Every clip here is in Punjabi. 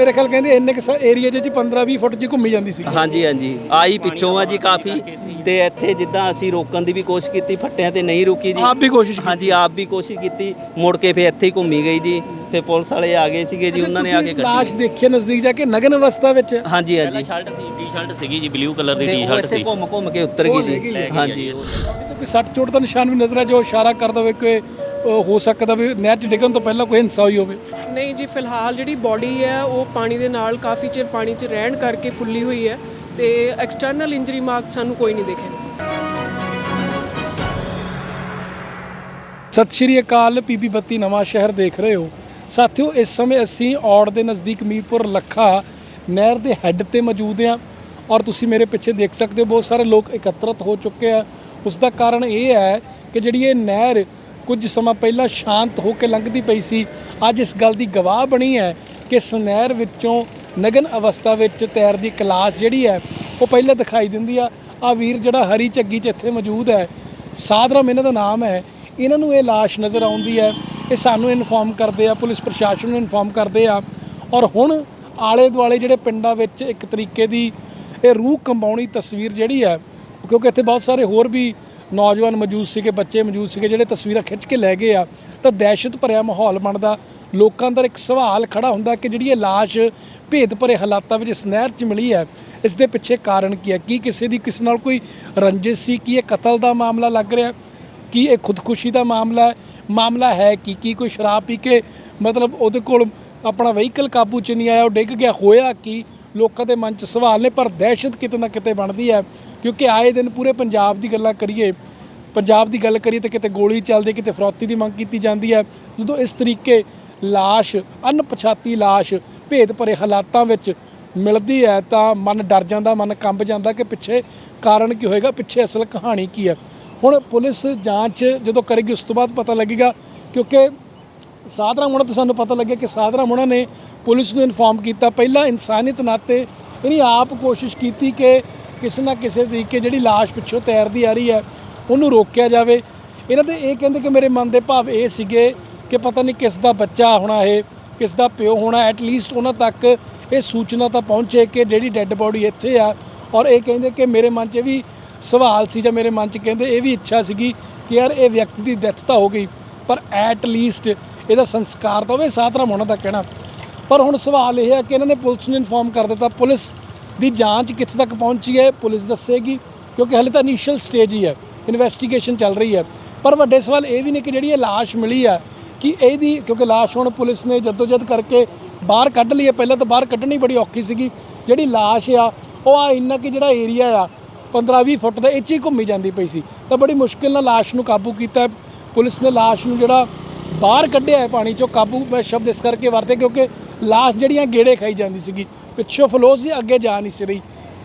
ਮੇਰੇ ਖਿਆਲ ਕਹਿੰਦੇ ਇੰਨੇ ਕੁ ਏਰੀਆ 'ਚ 15 20 ਫੁੱਟ ਹੀ ਘੁੰਮੀ ਜਾਂਦੀ ਸੀ। ਹਾਂਜੀ ਹਾਂਜੀ। ਆਈ ਪਿੱਛੋਂ ਆ ਜੀ ਕਾਫੀ। ਤੇ ਇੱਥੇ ਜਿੱਦਾਂ ਅਸੀਂ ਰੋਕਣ ਦੀ ਵੀ ਕੋਸ਼ਿਸ਼ ਕੀਤੀ ਫੱਟਿਆਂ ਤੇ ਨਹੀਂ ਰੁਕੀ ਜੀ। ਆਪ ਵੀ ਕੋਸ਼ਿਸ਼ ਹਾਂਜੀ ਆਪ ਵੀ ਕੋਸ਼ਿਸ਼ ਕੀਤੀ। ਮੁੜ ਕੇ ਫੇ ਇੱਥੇ ਹੀ ਘੁੰਮੀ ਗਈ ਜੀ। ਫੇ ਪੁਲਿਸ ਵਾਲੇ ਆ ਗਏ ਸੀਗੇ ਜੀ ਉਹਨਾਂ ਨੇ ਆ ਕੇ ਤੁਸੀਂ ਲਾਸ਼ ਕੱਢੀ ਦੇਖੀ ਨਜ਼ਦੀਕ ਜਾ ਕੇ ਨਗਨ ਅਵਸਥਾ ਵਿੱਚ? ਹਾਂਜੀ ਹਾਂਜੀ। ਸ਼ਰਟ ਸੀ ਟੀ-ਸ਼ਰਟ ਸੀਗੀ ਜੀ ਬਲੂ ਕਲਰ ਦੀ ਟੀ-ਸ਼ਰਟ ਇੱਥੇ ਸੀ। ਘੁੰਮ ਘੁੰਮ ਕੇ ਉੱਤਰ ਗਈ ਜੀ। ਹਾਂਜੀ। ਕੋਈ ਸੱਟ ਚੋਟ ਦਾ ਨਿਸ਼ਾਨ ਵੀ ਨਜ਼ਰ ਆ ਜੋ ਇਸ਼ਾਰਾ ਕਰਦਾ ਹੋਵੇ ਕਿ ਅ, ਹੋ ਸਕਦਾ ਵੀ ਨਹਿਰ 'ਚ ਡਿੱਗਣ ਤੋਂ ਪਹਿਲਾਂ ਕੋਈ ਹਿੰਸਾ ਹੋਈ ਹੋਵੇ। ਨਹੀਂ ਜੀ ਫਿਲਹਾਲ ਜਿਹੜੀ ਬਾਡੀ ਹੈ ਉਹ ਪਾਣੀ ਦੇ ਨਾਲ ਕਾਫੀ ਚਿਰ ਪਾਣੀ 'ਚ ਰਹਿਣ ਕਰਕੇ ਫੁੱਲੀ ਹੋਈ ਹੈ ਤੇ ਐਕਸਟਰਨਲ ਇੰਜਰੀ ਮਾਰਕ ਸਾਨੂੰ ਕੋਈ ਨਹੀਂ ਦਿਖੇ ਸਤਿ ਸ਼੍ਰੀ ਅਕਾਲ ਪੀਪੀ ਬੱਤੀ ਨਵਾਂ ਸ਼ਹਿਰ ਦੇਖ ਰਹੇ ਹੋ। ਸਾਥੀਓ ਇਸ ਸਮੇਂ ਅਸੀਂ ਔੜ ਦੇ ਨਜ਼ਦੀਕ ਮੀਰਪੁਰ ਲੱਖਾ ਨਹਿਰ ਦੇ ਹੈੱਡ ਤੇ ਮੌਜੂਦ ਹਾਂ ਔਰ ਤੁਸੀਂ ਮੇਰੇ ਪਿੱਛੇ ਦੇਖ ਸਕਦੇ ਹੋ ਬਹੁਤ ਸਾਰੇ ਲੋਕ ਇਕੱਤਰਤ ਹੋ ਚੁੱਕੇ ਆ। ਉਸ ਦਾ ਕਾਰਨ ਇਹ ਹੈ ਕਿ ਜਿਹੜੀ ਇਹ ਨਹਿਰ ਕੁਝ ਸਮਾਂ ਪਹਿਲਾਂ ਸ਼ਾਂਤ ਹੋ ਕੇ ਲੰਘਦੀ ਪਈ ਸੀ। ਅੱਜ ਇਸ ਗੱਲ ਦੀ ਗਵਾਹ ਬਣੀ ਹੈ ਕਿ ਸੁਨਹਿਰ ਵਿੱਚੋਂ ਨਗਨ ਅਵਸਥਾ ਵਿੱਚ ਤੈਰਦੀ ਕਲਾਸ ਜਿਹੜੀ ਹੈ, ਉਹ ਪਹਿਲਾਂ ਦਿਖਾਈ ਦਿੰਦੀ ਆ। ਆ ਵੀਰ ਜਿਹੜਾ ਹਰੀ ਝੱਗੀ 'ਚ ਇੱਥੇ ਮੌਜੂਦ ਹੈ, ਸਾਧਰਾਮ ਇਹਨਾਂ ਦਾ ਨਾਮ ਹੈ। ਇਹਨਾਂ ਨੂੰ ਇਹ ਲਾਸ਼ ਨਜ਼ਰ ਆਉਂਦੀ ਹੈ। ਇਹ ਸਾਨੂੰ ਇਨਫੋਰਮ ਕਰਦੇ ਆ, ਪੁਲਿਸ ਪ੍ਰਸ਼ਾਸਨ ਨੂੰ ਇਨਫੋਰਮ ਕਰਦੇ ਆ। ਔਰ ਹੁਣ ਆਲੇ ਦੁਆਲੇ ਜਿਹੜੇ ਪਿੰਡਾਂ ਵਿੱਚ ਇੱਕ ਤਰੀਕੇ ਦੀ ਇਹ ਰੂਹ ਕੰਬਾਉਣੀ ਤਸਵੀਰ ਜਿਹੜੀ ਹੈ, ਕਿਉਂਕਿ ਇੱਥੇ ਬਹੁਤ ਸਾਰੇ ਹੋਰ ਵੀ ਨੌਜਵਾਨ ਮੌਜੂਦ ਸੀਗੇ, ਬੱਚੇ ਮੌਜੂਦ ਸੀਗੇ, ਜਿਹੜੇ ਤਸਵੀਰਾਂ ਖਿੱਚ ਕੇ ਲੈ ਗਏ ਆ। ਤਾਂ ਦਹਿਸ਼ਤ ਭਰਿਆ ਮਾਹੌਲ ਬਣਦਾ। ਲੋਕਾਂ ਅੰਦਰ ਇੱਕ ਸਵਾਲ ਖੜਾ ਹੁੰਦਾ ਕਿ ਜਿਹੜੀ ਇਹ ਲਾਸ਼ ਭੇਦ ਭਰੇ ਹਾਲਾਤਾਂ ਵਿੱਚ ਇਸ ਨਹਿਰ 'ਚ ਮਿਲੀ ਹੈ, ਇਸ ਦੇ ਪਿੱਛੇ ਕਾਰਨ ਕੀ ਹੈ? ਕੀ ਕਿਸੇ ਦੀ ਕਿਸੇ ਨਾਲ ਕੋਈ ਰੰਜਿਸ਼ ਸੀ? ਕੀ ਇਹ ਕਤਲ ਦਾ ਮਾਮਲਾ ਲੱਗ ਰਿਹਾ? ਕੀ ਇਹ ਖੁਦਕੁਸ਼ੀ ਦਾ ਮਾਮਲਾ ਹੈ? ਮਾਮਲਾ ਹੈ ਕੀ? ਕੀ ਕੋਈ ਸ਼ਰਾਬ ਪੀ ਕੇ ਮਤਲਬ ਉਹਦੇ ਕੋਲ ਆਪਣਾ ਵਹੀਕਲ ਕਾਬੂ 'ਚ ਨਹੀਂ ਆਇਆ, ਉਹ ਡਿੱਗ ਗਿਆ? ਹੋਇਆ ਕੀ? ਲੋਕਾਂ ਦੇ ਮਨ 'ਚ ਸਵਾਲ ਨੇ, ਪਰ ਦਹਿਸ਼ਤ ਕਿਤੇ ਨਾ ਕਿਤੇ ਬਣਦੀ ਹੈ। ਕਿਉਂਕਿ ਆਏ ਦਿਨ ਪੂਰੇ ਪੰਜਾਬ ਦੀ ਗੱਲਾਂ ਕਰੀਏ, ਪੰਜਾਬ ਦੀ ਗੱਲ ਕਰੀਏ ਤਾਂ ਕਿਤੇ ਗੋਲੀ ਚੱਲਦੀ, ਕਿਤੇ ਫਰੋਤੀ ਦੀ ਮੰਗ ਕੀਤੀ ਜਾਂਦੀ ਹੈ। ਜਦੋਂ ਇਸ ਤਰੀਕੇ ਲਾਸ਼, ਅਣਪਛਾਤੀ ਲਾਸ਼, ਭੇਦ ਭਰੇ ਹਾਲਾਤਾਂ ਵਿੱਚ ਮਿਲਦੀ ਹੈ ਤਾਂ ਮਨ ਡਰ ਜਾਂਦਾ, ਮਨ ਕੰਬ ਜਾਂਦਾ ਕਿ ਪਿੱਛੇ ਕਾਰਨ ਕੀ ਹੋਏਗਾ, ਪਿੱਛੇ ਅਸਲ ਕਹਾਣੀ ਕੀ ਹੈ। ਹੁਣ ਪੁਲਿਸ ਜਾਂਚ ਜਦੋਂ ਕਰੇਗੀ, ਉਸ ਤੋਂ ਬਾਅਦ ਪਤਾ ਲੱਗੇਗਾ ਕਿਉਂਕਿ ਸਾਧਰਾ ਮੁੰਡਾ ਤੋਂ ਸਾਨੂੰ ਪਤਾ ਲੱਗਿਆ ਕਿ ਸਾਧਰਾ ਮੁੰਡਾ ਨੇ ਪੁਲਿਸ ਨੂੰ ਇਨਫੋਰਮ ਕੀਤਾ। ਪਹਿਲਾਂ ਇਨਸਾਨੀਅਤ ਨਾਤੇ ਇਹਨੇ ਆਪ ਕੋਸ਼ਿਸ਼ ਕੀਤੀ ਕਿ ਕਿਸੇ ਨਾ ਕਿਸੇ ਤਰੀਕੇ ਜਿਹੜੀ ਲਾਸ਼ ਪਿੱਛੋਂ ਤੈਰਦੀ ਆ ਰਹੀ ਹੈ, ਉਹਨੂੰ ਰੋਕਿਆ ਜਾਵੇ। ਇਹਨਾਂ ਦੇ ਇਹ ਕਹਿੰਦੇ ਕਿ ਮੇਰੇ ਮਨ ਦੇ ਭਾਵ ਇਹ ਸੀਗੇ ਕਿ ਪਤਾ ਨਹੀਂ ਕਿਸ ਦਾ ਬੱਚਾ ਹੋਣਾ ਇਹ, ਕਿਸ ਦਾ ਪਿਓ ਹੋਣਾ ਐਟ ਲੀਸਟ ਉਹਨਾਂ ਤੱਕ ਇਹ ਸੂਚਨਾ ਤਾਂ ਪਹੁੰਚੇ ਕਿ ਜਿਹੜੀ ਡੈੱਡ ਬੋਡੀ ਇੱਥੇ ਆ। ਔਰ ਇਹ ਕਹਿੰਦੇ ਕਿ ਮੇਰੇ ਮਨ 'ਚ ਇਹ ਵੀ ਸਵਾਲ ਸੀ ਜਾਂ ਮੇਰੇ ਮਨ 'ਚ ਕਹਿੰਦੇ ਇਹ ਵੀ ਇੱਛਾ ਸੀਗੀ ਕਿ ਯਾਰ ਇਹ ਵਿਅਕਤੀ ਦੀ ਡੈਥ ਤਾਂ ਹੋ ਗਈ, ਪਰ ਐਟ ਲੀਸਟ ਇਹਦਾ ਸੰਸਕਾਰ ਤਾਂ ਹੋਵੇ ਸਾਧਰਾ ਹੋਣਾ ਦਾ ਕਹਿਣਾ। ਪਰ ਹੁਣ ਸਵਾਲ ਇਹ ਹੈ ਕਿ ਇਹਨਾਂ ਨੇ ਪੁਲਿਸ ਨੂੰ ਇਨਫੋਰਮ ਕਰ ਦਿੱਤਾ। ਪੁਲਿਸ ਦੀ ਜਾਂਚ ਕਿੱਥੇ ਤੱਕ ਪਹੁੰਚੀ ਹੈ, ਪੁਲਿਸ ਦੱਸੇਗੀ, ਕਿਉਂਕਿ ਹਲੇ ਤਾਂ ਇਨੀਸ਼ੀਅਲ ਸਟੇਜ ਹੀ ਹੈ ਇਨਵੈਸਟੀਗੇਸ਼ਨ ਚੱਲ ਰਹੀ ਹੈ। ਪਰ ਵੱਡੇ ਸਵਾਲ ਇਹ ਵੀ ਨੇ ਕਿ ਜਿਹੜੀ ਇਹ ਲਾਸ਼ ਮਿਲੀ ਆ ਕਿ ਇਹਦੀ, ਕਿਉਂਕਿ ਲਾਸ਼ ਹੁਣ ਪੁਲਿਸ ਨੇ ਜਦੋਜਦ ਕਰਕੇ ਬਾਹਰ ਕੱਢ ਲਈ ਹੈ, ਪਹਿਲਾਂ ਤਾਂ ਬਾਹਰ ਕੱਢਣੀ ਬੜੀ ਔਖੀ ਸੀਗੀ, ਜਿਹੜੀ ਲਾਸ਼ ਆ, ਉਹ ਆ ਇੰਨਾ ਕਿ ਜਿਹੜਾ ਏਰੀਆ ਆ 15-20 ਫੁੱਟ ਦਾ, ਇਹ 'ਚ ਹੀ ਘੁੰਮੀ ਜਾਂਦੀ ਪਈ ਸੀ। ਤਾਂ ਬੜੀ ਮੁਸ਼ਕਿਲ ਨਾਲ ਲਾਸ਼ ਨੂੰ ਕਾਬੂ ਕੀਤਾ ਪੁਲਿਸ ਨੇ ਲਾਸ਼ ਨੂੰ ਜਿਹੜਾ ਬਾਹਰ ਕੱਢਿਆ ਹੈ ਪਾਣੀ ਚੋਂ, ਕਾਬੂ ਮੈਂ ਸ਼ਬਦ ਇਸ ਕਰਕੇ ਵਰਤੇ ਕਿਉਂਕਿ ਲਾਸ਼ ਜਿਹੜੀਆਂ ਗੇੜੇ ਖਾਈ ਜਾਂਦੀ ਸੀਗੀ। ਪਿੱਛੋਂ ਫਲੋਸ ਸੀ ਅੱਗੇ ਜਾ ਨਹੀਂ ਸੀ ਰਹੀ।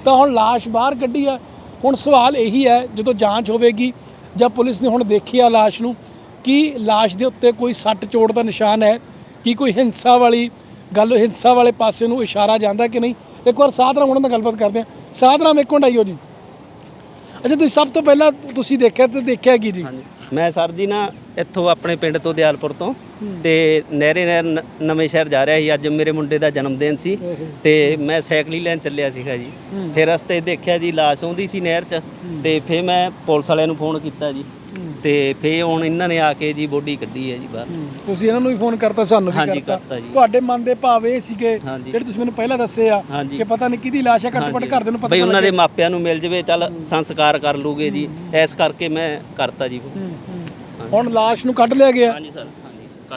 ਤਾਂ ਹੁਣ ਲਾਸ਼ ਬਾਹਰ ਕੱਢੀ ਆ। ਹੁਣ ਸਵਾਲ ਇਹੀ ਹੈ, ਜਦੋਂ ਜਾਂਚ ਹੋਵੇਗੀ ਜਾਂ ਪੁਲਿਸ ਨੇ ਹੁਣ ਦੇਖੀ ਆ ਲਾਸ਼ ਨੂੰ, ਕਿ ਲਾਸ਼ ਦੇ ਉੱਤੇ ਕੋਈ ਸੱਟ ਚੋੜ ਦਾ ਨਿਸ਼ਾਨ ਹੈ, ਕੀ ਕੋਈ ਹਿੰਸਾ ਵਾਲੀ ਗੱਲ, ਹਿੰਸਾ ਵਾਲੇ ਪਾਸੇ ਨੂੰ ਇਸ਼ਾਰਾ ਜਾਂਦਾ ਕਿ ਨਹੀਂ? ਇੱਕ ਵਾਰ ਸਾਧਰਾਮ ਉਹਨਾਂ ਨਾਲ ਗੱਲਬਾਤ ਕਰਦੇ ਹਾਂ। ਸਾਧਰਾਮ ਇੱਕ ਮਿੰਟ ਆਈਓ ਜੀ। ਅੱਛਾ, ਤੁਸੀਂ ਸਭ ਤੋਂ ਪਹਿਲਾਂ ਤੁਸੀਂ ਦੇਖਿਆ ਤੇ ਦੇਖਿਆ ਕੀ ਜੀ? ਮੈਂ ਸਰ ਜੀ ਨਾ ਇੱਥੋਂ ਆਪਣੇ ਪਿੰਡ ਤੋਂ ਦਿਆਲਪੁਰ ਤੋਂ ਤੇ ਨਹਿਰੇ ਨਹਿਰ ਨਵੇਂ ਸ਼ਹਿਰ ਜਾ ਰਿਹਾ ਸੀ। ਅੱਜ ਮੇਰੇ ਮੁੰਡੇ ਦਾ ਜਨਮ ਦਿਨ ਸੀ ਤੇ ਮੈਂ ਸਾਈਕਲ ਲੈਣ ਚੱਲਿਆ ਸੀਗਾ ਜੀ। ਫਿਰ ਰਸਤੇ ਦੇਖਿਆ ਜੀ ਲਾਸ਼ ਆਉਂਦੀ ਸੀ ਨਹਿਰ 'ਚ ਤੇ ਫਿਰ ਮੈਂ ਪੁਲਿਸ ਵਾਲਿਆਂ ਨੂੰ ਫੋਨ ਕੀਤਾ ਜੀ। ਤੇ ਫਿਰ ਹੁਣ ਇਹਨਾਂ ਨੇ ਆ ਕੇ ਜੀ ਬੋਡੀ ਕੱਢੀ ਹੈ ਜੀ ਬਾਹਰ। ਤੁਸੀਂ ਇਹਨਾਂ ਨੂੰ ਵੀ ਫੋਨ ਕਰਤਾ ਸਾਨੂੰ ਵੀ ਹਾਂਜੀ, ਕਰਤਾ। ਕਰਤਾ ਜੀ। ਤੁਹਾਡੇ ਮਨ ਦੇ ਭਾਵ ਇਹ ਸੀਗੇ ਹਾਂਜੀ। ਜਿਹੜੇ ਤੁਸੀਂ ਮੈਨੂੰ ਪਹਿਲਾਂ ਦੱਸੇ ਆ ਹਾਂਜੀ। ਕਿ ਪਤਾ ਨਹੀਂ ਕਿਹਦੀ ਲਾਸ਼ ਹੈ ਘੱਟੋ ਘੱਟ ਨੂੰ ਪਤਾ ਬਈ ਉਹਨਾਂ ਦੇ ਮਾਪਿਆਂ ਨੂੰ ਮਿਲ ਜਵੇ ਚੱਲ ਸੰਸਕਾਰ ਕਰ ਲੂਗੇ ਜੀ। ਇਸ ਕਰਕੇ ਮੈਂ ਕਰਤਾ ਜੀ ਹੁਣ ਲਾਸ਼ ਨੂੰ ਕੱਢ ਲਿਆ ਗਿਆ। ਹਾਂਜੀ ਸਰ।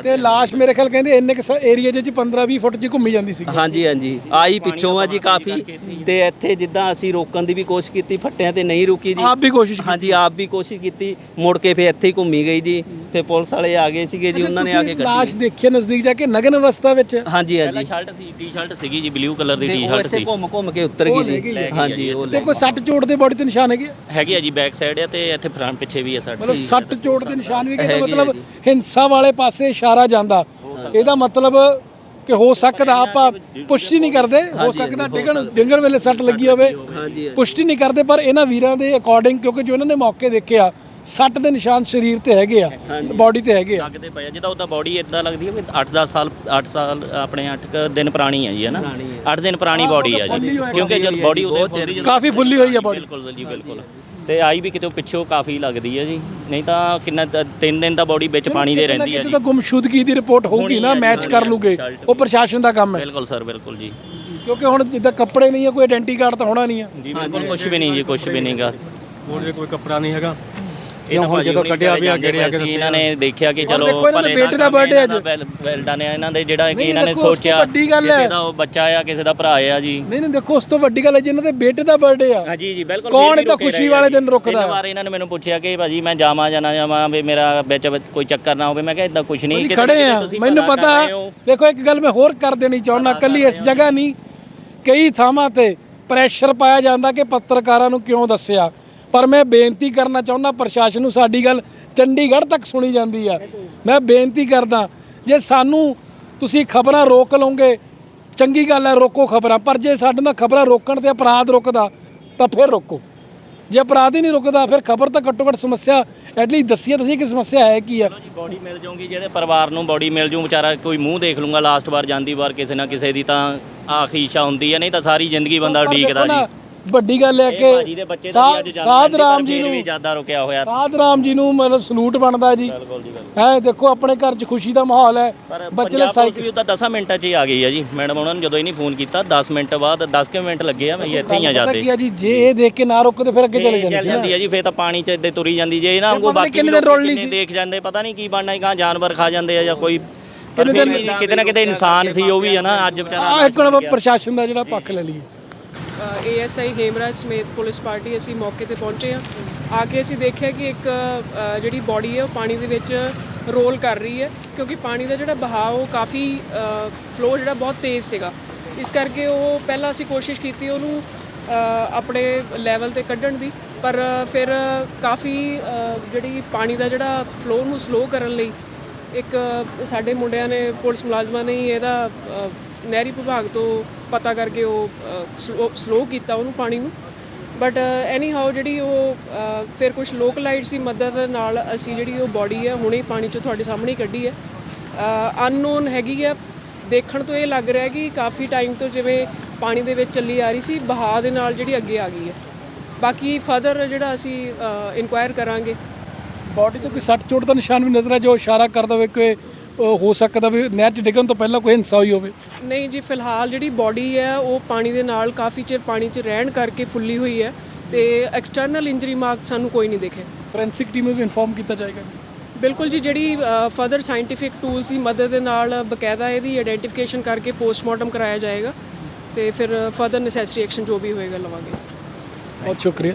ਤੇ ਲਾਸ਼ ਮੇਰੇ ਖਿਆਲ ਕਹਿੰਦੇ ਇੰਨੇ ਕੁ ਏਰੀਆ 'ਚ 15 20 ਫੁੱਟ 'ਚ ਘੁੰਮੀ ਜਾਂਦੀ ਸੀ ਹਾਂਜੀ ਹਾਂਜੀ। ਆਈ ਪਿੱਛੋਂ ਆ ਜੀ ਕਾਫੀ। ਤੇ ਇੱਥੇ ਜਿੱਦਾਂ ਅਸੀਂ ਰੋਕਣ ਦੀ ਵੀ ਕੋਸ਼ਿਸ਼ ਕੀਤੀ ਫੱਟਿਆਂ ਤੇ ਨਹੀਂ ਰੁਕੀ ਜੀ। ਆਪ ਵੀ ਕੋਸ਼ਿਸ਼ ਕੀਤੀ। ਹਾਂਜੀ ਆਪ ਵੀ ਕੋਸ਼ਿਸ਼ ਕੀਤੀ। ਮੁੜ ਕੇ ਫੇ ਇੱਥੇ ਹੀ ਘੁੰਮੀ ਗਈ ਜੀ। ਫੇ ਪੁਲਿਸ ਵਾਲੇ ਆ ਗਏ ਸੀਗੇ ਜੀ ਉਹਨਾਂ ਨੇ ਆ ਕੇ ਤੁਸੀਂ ਲਾਸ਼ ਕੱਢੀ ਦੇਖੀ ਨਜ਼ਦੀਕ ਜਾ ਕੇ ਨਗਨ ਅਵਸਥਾ ਵਿੱਚ? ਹਾਂਜੀ ਹਾਂਜੀ। ਸ਼ਰਟ ਸੀ ਟੀ-ਸ਼ਰਟ ਸੀਗੀ ਜੀ ਬਲੂ ਕਲਰ ਦੀ ਟੀ-ਸ਼ਰਟ ਸੀ। ਘੁੰਮ ਘੁੰਮ ਕੇ ਉੱਤਰ ਗਈ ਜੀ। ਹਾਂਜੀ ਉਹ ਕੋਈ ਸੱਟ ਚੋਟ ਦੇ ਬੋਡੀ ਤੇ ਨਿਸ਼ਾਨ ਹੈਗੇ ਹੈਗੀ ਆ ਜੀ ਬੈਕ ਸਾਈਡ ਆ ਤੇ ਇੱਥੇ ਫਰੰਟ ਪਿੱਛੇ ਵੀ ਆ ਸਰ ਮਤਲਬ ਸੱਟ ਚੋਟ ਦੇ ਨਿਸ਼ਾਨ ਵੀ ਆ ਮਤਲਬ ਹਿੰਸਾ ਵਾਲੇ ਪਾਸੇ ਇਸ਼ਾਰਾ ਜਾਂਦਾ। ਇਹਦਾ ਮਤਲਬ ਕਿ ਹੋ ਸਕਦਾ ਆਪਾਂ ਪੁਸ਼ਟੀ ਨਹੀਂ ਕਰਦੇ ਹੋ ਸਕਦਾ ਡਿੱਗਣ ਡਿੱਗਣ ਵੇਲੇ ਸੱਟ ਲੱਗੀ ਹੋਵੇ। ਪੁਸ਼ਟੀ ਨਹੀਂ ਕਰਦੇ ਪਰ ਇਹਨਾਂ ਵੀਰਾਂ ਦੇ ਅਕੋਰਡਿੰਗ ਕਿਉਂਕਿ ਜੋ ਇਹਨਾਂ ਨੇ ਮੌਕੇ ਦੇਖਿਆ ਸੱਟ ਦੇ ਨਿਸ਼ਾਨ ਸਰੀਰ ਤੇ ਹੈਗੇ ਆ ਬਾਡੀ ਤੇ ਹੈਗੇ ਆ। ਲੱਗਦੇ ਪਏ ਆ। ਜਿੱਦਾਂ ਉਹਦਾ ਬੋਡੀ ਇਦਾਂ ਲੱਗਦੀ ਹੈ ਵੀ 8-10 ਸਾਲ 8 ਸਾਲ ਆਪਣੇ 8 ਦਿਨ ਪੁਰਾਣੀ ਹੈ ਜੀ ਹੈ ਨਾ? 8 ਦਿਨ ਪੁਰਾਣੀ ਬੋਡੀ ਹੈ ਜੀ। ਕਿਉਂਕਿ ਜਦ ਬੋਡੀ ਉਹਦੇ ਹੁੰਦੀ ਕਾਫੀ ਫੁੱਲੀ ਹੋਈ ਆ ਬਾਡੀ ਬਿਲਕੁਲ ਜੀ ਬਿਲਕੁਲ। ਤੇ ਆਈ ਵੀ ਕਿਤੇ ਪਿੱਛੋਂ ਕਾਫੀ ਲੱਗਦੀ ਹੈ ਜੀ। ਨਹੀਂ ਤਾਂ ਕਿੰਨਾ 3 ਦਿਨ ਦਾ ਬੋਡੀ ਵਿੱਚ ਪਾਣੀ ਦੇ ਰਹਿੰਦੀ ਹੈ ਜੀ। ਤਾਂ ਗੁੰਮਸ਼ੁਦਗੀ ਦੀ ਰਿਪੋਰਟ ਹੋਊਗੀ ਨਾ ਮੈਚ ਕਰ ਲੂਗੇ। ਉਹ ਪ੍ਰਸ਼ਾਸਨ ਦਾ ਕੰਮ ਹੈ। ਬਿਲਕੁਲ ਸਰ ਬਿਲਕੁਲ ਜੀ। ਕਿਉਂਕਿ ਹੁਣ ਜਿੱਦਾਂ ਕੱਪੜੇ ਨਹੀਂ ਆ ਕੋਈ ਆਇਡੈਂਟੀ ਕਾਰਡ ਤਾਂ ਹੋਣਾ ਨਹੀਂ ਆ। ਜੀ ਬਿਲਕੁਲ ਕੁਝ ਵੀ ਨਹੀਂ ਜੀ ਕੁਝ ਵੀ ਨਹੀਂਗਾ ਜੇ ਕੋਈ ਕੱਪੜਾ ਨਹੀਂ ਹੈਗਾ ਇਹ ਹੁਣ ਜਦੋਂ ਕੱਢਿਆ ਵੀ ਆ ਗੇੜੇ ਆ ਕੇ ਸੀ ਇਹਨਾਂ ਨੇ ਦੇਖਿਆ ਕਿ ਚਲੋ ਦੇਖੋ ਇਹਨਾਂ ਦੇ ਭਲੇ ਬੇਟੇ ਦਾ birthday ਅੱਜ। ਇਹਨਾਂ ਦਾ ਵੈਲ- ਵੈਲਡਨ ਨੇ ਇਹਨਾਂ ਦੇ ਜਿਹੜਾ ਕਿ ਇਹਨਾਂ ਨੇ ਸੋਚਿਆ। ਕਿਸੇ ਦਾ ਉਹ ਬੱਚਾ ਆ ਕਿਸੇ ਦਾ ਭਰਾ ਆ ਜੀ ਨਹੀਂ ਨਹੀਂ ਦੇਖੋ ਉਸ ਤੋਂ ਵੱਡੀ ਗੱਲ ਹੈ ਜਿਨ੍ਹਾਂ ਦੇ ਬੇਟੇ ਦਾ ਬਰਥਡੇ ਆ ਹਾਂ ਜੀ ਜੀ ਬਿਲਕੁਲ ਕੌਣ ਤਾਂ ਖੁਸ਼ੀ ਵਾਲੇ ਦਿਨ। ਰੁਕਦਾ ਤਿੰਨ ਵਾਰ ਇਹਨਾਂ ਨੇ ਮੈਨੂੰ ਪੁੱਛਿਆ ਕਿ ਭਾਜੀ ਮੈਂ ਜਾਵਾਂ ਜਾਂ ਨਾ ਜਾਵਾਂ ਵੀ ਮੇਰਾ ਵਿੱਚ ਕੋਈ ਚੱਕਰ ਨਾ ਹੋਵੇ ਮੈਂ ਕਿਹਾ ਇਦਾਂ ਕੁਝ ਨਹੀਂ ਖੜੇ ਆ ਮੈਨੂੰ ਪਤਾ। ਦੇਖੋ ਇੱਕ ਗੱਲ ਮੈਂ ਹੋਰ ਕਰ ਦੇਣੀ ਚਾਹੁੰਦਾ ਕੱਲੀ ਇਸ ਜਗ੍ਹਾ ਨਹੀਂ ਕਈ ਥਾਵਾਂ ਤੇ ਪ੍ਰੈਸ਼ਰ ਪਾਇਆ ਜਾਂਦਾ ਕਿ ਪੱਤਰਕਾਰਾਂ ਨੂੰ ਕਿਉਂ ਦੱਸਿਆ ਪਰ ਮੈਂ ਬੇਨਤੀ ਕਰਨਾ ਚਾਹੁੰਦਾ ਪ੍ਰਸ਼ਾਸਨ ਨੂੰ ਸਾਡੀ ਗੱਲ ਚੰਡੀਗੜ੍ਹ ਤੱਕ ਸੁਣੀ ਜਾਂਦੀ ਆ। ਮੈਂ ਬੇਨਤੀ ਕਰਦਾ ਜੇ ਸਾਨੂੰ ਤੁਸੀਂ ਖਬਰਾਂ ਰੋਕ ਲਓਗੇ ਚੰਗੀ ਗੱਲ ਹੈ ਰੋਕੋ ਖਬਰਾਂ ਪਰ ਜੇ ਸਾਡੇ ਨਾਲ ਖਬਰਾਂ ਰੋਕਣ ਤੇ ਅਪਰਾਧ ਰੁਕਦਾ ਤਾਂ ਫਿਰ ਰੋਕੋ। ਜੇ ਅਪਰਾਧ ਹੀ ਨਹੀਂ ਰੁਕਦਾ ਫਿਰ ਖਬਰ ਤਾਂ ਘੱਟੋ ਘੱਟ ਸਮੱਸਿਆ ਐਟਲੀਸਟ ਦੱਸੀਏ ਤੁਸੀਂ ਕਿ ਸਮੱਸਿਆ ਹੈ ਕੀ ਆ। ਬੋਡੀ ਮਿਲ ਜਾਊਗੀ ਜਿਹੜੇ ਪਰਿਵਾਰ ਨੂੰ ਬੋਡੀ ਮਿਲ ਜੂ ਵਿਚਾਰਾ ਕੋਈ ਮੂੰਹ ਦੇਖ ਲੂੰਗਾ ਲਾਸਟ ਵਾਰ ਜਾਂਦੀ ਵਾਰ ਕਿਸੇ ਨਾ ਕਿਸੇ ਦੀ ਤਾਂ ਆਖਰੀ ਇੱਛਾ ਹੁੰਦੀ ਹੈ ਨਹੀਂ ਤਾਂ ਸਾਰੀ ਜ਼ਿੰਦਗੀ ਬੰਦਾ ਉਡੀਕਦਾ ਜੀ। ਵੱਡੀ ਗੱਲ ਹੈ ਭਾਜੀ ਕਿ ਦੇ ਬੱਚੇ ਦਾ ਵੀ ਅੱਜ ਸਾ- ਜਨਮ ਸਾਧ ਰਾਮ ਜੀ ਨੂੰ ਜ਼ਿਆਦਾ ਰੁਕਿਆ ਹੋਇਆ। ਸਾਧ ਰਾਮ ਜੀ ਨੂੰ ਮਤਲਬ ਸਲੂਟ ਬਣਦਾ ਜੀ। ਬਿਲਕੁਲ ਜੀ ਬਿਲਕੁਲ। ਹੈ ਦੇਖੋ ਆਪਣੇ ਘਰ 'ਚ ਖੁਸ਼ੀ ਦਾ ਮਾਹੌਲ ਹੈ। ਪਰ ਬੱਚੇ ਸਾਈਕਲ ਵੀ ਉਹਦਾ 10 ਮਿੰਟਾਂ 'ਚ ਹੀ ਆ ਗਈ ਆ ਜੀ। ਮੈਡਮ ਉਹਨਾਂ ਨੂੰ ਜਦੋਂ ਹੀ ਨਹੀਂ ਫੋਨ ਕੀਤਾ 10 ਮਿੰਟ ਬਾਅਦ 10 ਕਿ ਮਿੰਟ ਲੱਗੇ ਆ ਮੈਂ ਇੱਥੇ ਹੀ ਆ ਪਤਾ ਜਾਂਦੇ। ਕੀ ਆ ਜੀ ਜੇ ਇਹ ਦੇਖ ਕੇ ਨਾ ਰੁਕਦੇ ਫਿਰ ਅੱਗੇ ਚਲੇ ਜਾਂਦੇ ਚੱਲ ਸੀ ਨਾ। ਜਾਂਦੀ ਹੈ ਜੀ ਫੇਰ ਤਾਂ ਪਾਣੀ 'ਚ ਇੱਦੇ ਤੁਰੀ ਜਾਂਦੀ ਜੇ। ਇਹਨਾਂ ਵਾਂਗੂ ਬਾਕੀ। ਦੇਖ ਜਾਂਦੇ ਪਤਾ ਨਹੀਂ ਕੀ ਬਣਨਾ ਕਾਂ ਜਾਨਵਰ ਖਾ ਜਾਂਦੇ ਆ ਜਾਂ ਕੋਈ ਕਿਤੇ ਨਾ ਕਿਤੇ ਇਨਸਾਨ ਸੀ ਉਹ ਵੀ ਹੈ ਨਾ ਅੱਜ ਵਿਚਾਰਾ ਆ ਇੱਕ ਹੁਣ ਪ੍ਰਸ਼ਾਸਨ ਦਾ ਜਿਹੜਾ ਪੱਖ ਲੈ ਲਈਏ। ਏਐਸਆਈ ਹੇਮਰਾਜ ਸਮੇਤ ਪੁਲਿਸ ਪਾਰਟੀ ਅਸੀਂ ਮੌਕੇ ਤੇ ਪਹੁੰਚੇ ਹਾਂ। ਆ ਕੇ ਅਸੀਂ ਦੇਖਿਆ ਕਿ ਇੱਕ ਜਿਹੜੀ ਬਾਡੀ ਹੈ ਉਹ ਪਾਣੀ ਦੇ ਵਿੱਚ ਰੋਲ ਕਰ ਰਹੀ ਹੈ ਕਿਉਂਕਿ ਪਾਣੀ ਦਾ ਜਿਹੜਾ ਬਹਾਅ ਉਹ ਕਾਫੀ ਫਲੋ ਜਿਹੜਾ ਬਹੁਤ ਤੇਜ਼ ਸੀਗਾ। ਇਸ ਕਰਕੇ ਉਹ ਪਹਿਲਾਂ ਅਸੀਂ ਕੋਸ਼ਿਸ਼ ਕੀਤੀ ਉਹਨੂੰ ਆਪਣੇ ਲੈਵਲ ਤੇ ਕੱਢਣ ਦੀ, ਪਰ ਫਿਰ ਕਾਫੀ ਜਿਹੜੀ ਪਾਣੀ ਦਾ ਜਿਹੜਾ ਫਲੋ ਨੂੰ ਸਲੋ ਕਰਨ ਲਈ ਇੱਕ ਸਾਡੇ ਮੁੰਡਿਆਂ ਨੇ ਪੁਲਿਸ ਮੁਲਾਜ਼ਮਾਂ ਨੇ ਹੀ ਇਹਦਾ ਨਹਿਰੀ ਵਿਭਾਗ ਤੋਂ ਪਤਾ ਕਰਕੇ ਉਹ ਸਲੋ ਕੀਤਾ ਉਹਨੂੰ ਪਾਣੀ ਨੂੰ। ਬਟ ਐਨੀ ਹਾਊ ਜਿਹੜੀ ਉਹ ਅ, ਫਿਰ ਕੁਝ ਲੋਕਲਾਈਟਸ ਦੀ ਮਦਦ ਨਾਲ ਅਸੀਂ ਜਿਹੜੀ ਉਹ ਬਾਡੀ ਹੈ ਹੁਣੇ ਪਾਣੀ ਚੋਂ ਤੁਹਾਡੇ ਸਾਹਮਣੇ ਕੱਢੀ ਹੈ। ਅਨਨੋਨ ਹੈਗੀ ਹੈ। ਦੇਖਣ ਤੋਂ ਇਹ ਲੱਗ ਰਿਹਾ ਕਿ ਕਾਫੀ ਟਾਈਮ ਤੋਂ ਜਿਵੇਂ ਪਾਣੀ ਦੇ ਵਿੱਚ ਚੱਲੀ ਆ ਰਹੀ ਸੀ ਬਹਾਅ ਦੇ ਨਾਲ ਜਿਹੜੀ ਅੱਗੇ ਆ ਗਈ ਹੈ। ਬਾਕੀ ਫਰਦਰ ਜਿਹੜਾ ਅਸੀਂ ਇਨਕੁਆਇਰ ਕਰਾਂਗੇ। ਬਾਡੀ ਤੋਂ ਕੋਈ ਸੱਟ ਚੋਟ ਦਾ ਨਿਸ਼ਾਨ ਵੀ ਨਜ਼ਰ ਆ ਜੋ ਇਸ਼ਾਰਾ ਕਰਦਾ ਹੋਵੇ ਕਿ ਹੋ ਸਕਦਾ ਵੀ ਨਹਿਰ 'ਚ ਡਿੱਗਣ ਤੋਂ ਪਹਿਲਾਂ ਕੋਈ ਹਿੰਸਾ ਹੋਈ ਹੋਵੇ। ਨਹੀਂ ਜੀ ਫਿਲਹਾਲ ਜਿਹੜੀ ਬਾਡੀ ਹੈ ਉਹ ਪਾਣੀ ਦੇ ਨਾਲ ਕਾਫੀ ਚਿਰ ਪਾਣੀ 'ਚ ਰਹਿਣ ਕਰਕੇ ਫੁੱਲੀ ਹੋਈ ਹੈ ਤੇ ਐਕਸਟਰਨਲ ਇੰਜਰੀ ਮਾਰਕ ਸਾਨੂੰ ਕੋਈ ਨਹੀਂ ਦਿਖੇ ਫੋਰੈਂਸਿਕ ਟੀਮ ਨੂੰ ਵੀ ਇਨਫੋਰਮ ਕੀਤਾ ਜਾਏਗਾ ਬਿਲਕੁਲ ਜੀ ਜਿਹੜੀ ਫਰਦਰ ਸਾਇੰਟੀਫਿਕ ਟੂਲਸ ਦੀ ਮਦਦ ਦੇ ਨਾਲ ਬਕਾਇਦਾ ਇਹਦੀ ਆਇਡੈਂਟੀਫਿਕੇਸ਼ਨ ਕਰਕੇ ਪੋਸਟਮਾਰਟਮ ਕਰਾਇਆ ਜਾਏਗਾ ਤੇ ਫਿਰ ਫਰਦਰ ਨੈਸੈਸਰੀ ਐਕਸ਼ਨ ਜੋ ਵੀ ਹੋਏਗਾ ਲਵਾਂਗੇ। ਬਹੁਤ ਸ਼ੁਕਰੀਆ।